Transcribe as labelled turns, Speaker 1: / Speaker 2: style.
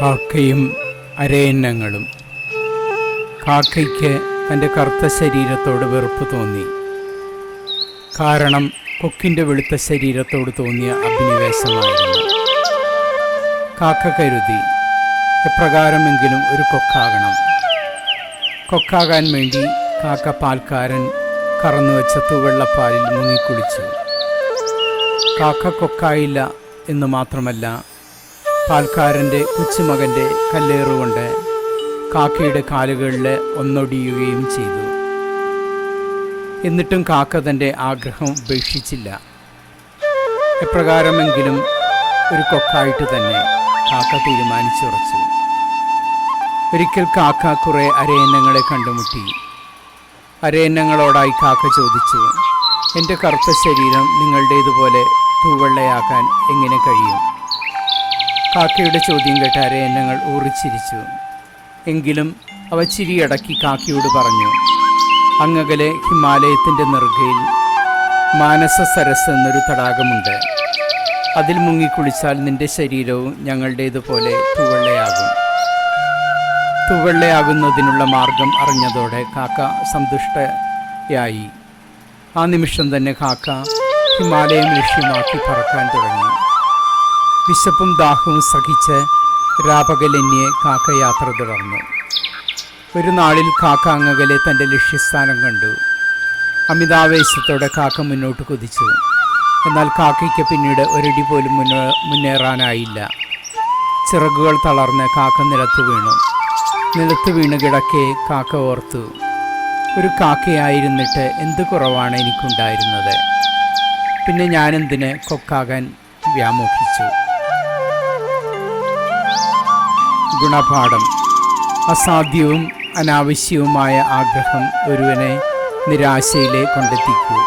Speaker 1: കാക്കയും അരയന്നങ്ങളും. കാക്കയ്ക്ക് തന്റെ കറുത്ത ശരീരത്തോട് വെറുപ്പ് തോന്നി. കാരണം കൊക്കിന്റെ വെളുത്ത ശരീരത്തോട് തോന്നിയ അഭിനിവേശമായിരുന്നു. കാക്ക കരുതി എപ്രകാരമെങ്കിലും ഒരു കൊക്കാകണം. കൊക്കാകാൻ വേണ്ടി കാക്ക പാൽക്കാരൻ കറന്നു വെച്ച തൂവെള്ളപ്പാലിൽ മുങ്ങിക്കുളിച്ചു. കാക്ക കൊക്കായില്ല എന്ന് മാത്രമല്ല പാൽക്കാരന്റെ കൊച്ചുമകന്റെ കല്ലേറുകൊണ്ട് കാക്കയുടെ കാലുകളിൽ ഒന്നൊടിയുകയും ചെയ്തു. എന്നിട്ടും കാക്ക തന്റെ ആഗ്രഹം ഉപേക്ഷിച്ചില്ല. എപ്രകാരമെങ്കിലും ഒരു കൊക്കായിട്ട് തന്നെ കാക്ക തീരുമാനിച്ചുറച്ചു. ഒരിക്കൽ കാക്ക കുറേ അരയന്നങ്ങളെ കണ്ടുമുട്ടി. അരയന്നങ്ങളോടായി കാക്ക ചോദിച്ചു എന്റെ കറുത്ത ശരീരം നിങ്ങളുടേതുപോലെ തൂവെള്ളയാക്കാൻ എങ്ങനെ കഴിയും? കാക്കയുടെ ചോദ്യം കേട്ടാരെ അരയന്നങ്ങൾ ഊറിച്ചിരിച്ചു. എങ്കിലും അവ ചിരിയടക്കി കാക്കയോട് പറഞ്ഞു അങ്ങകലെ ഹിമാലയത്തിന്റെ നെറുകയിൽ മാനസ സരസ് എന്നൊരു തടാകമുണ്ട്. അതിൽ മുങ്ങിക്കുളിച്ചാൽ നിന്റെ ശരീരവും ഞങ്ങളുടേതുപോലെ തുവള്ളയാകും. തുവള്ളയാകുന്നതിനുള്ള മാർഗം അറിഞ്ഞതോടെ കാക്ക സന്തുഷ്ടയായി. ആ നിമിഷം തന്നെ കാക്ക ഹിമാലയം ലക്ഷ്യമാക്കി പറക്കാൻ തുടങ്ങി. വിശപ്പും ദാഹവും സഹിച്ച് രാപകലന്യെ കാക്ക യാത്ര തുടർന്നു ഒരു നാളിൽ കാക്ക അങ്ങകലെ തന്റെ ലക്ഷ്യസ്ഥാനം കണ്ടു. അമിതാവേശത്തോടെ കാക്ക മുന്നോട്ട് കുതിച്ചു. എന്നാൽ കാക്കയ്ക്ക് പിന്നീട് ഒരടി പോലും മുന്നേ മുന്നേറാനായില്ല. ചിറകുകൾ തളർന്ന് കാക്ക നിലത്ത് വീണു. നിലത്ത് വീണ് കിടക്കെ കാക്ക ഓർത്തു ഒരു കാക്കയായിരുന്നിട്ട് എന്ത് കുറവാണ് എനിക്കുണ്ടായിരുന്നത്? പിന്നെ ഞാനെന്തിന് കൊക്കാകാൻ വ്യാമോഹിച്ചു? ഗുണപാഠം. അസാധ്യവും അനാവശ്യവുമായ ആഗ്രഹം ഒരുവനെ നിരാശയിലേ കൊണ്ടെത്തിക്കൂ.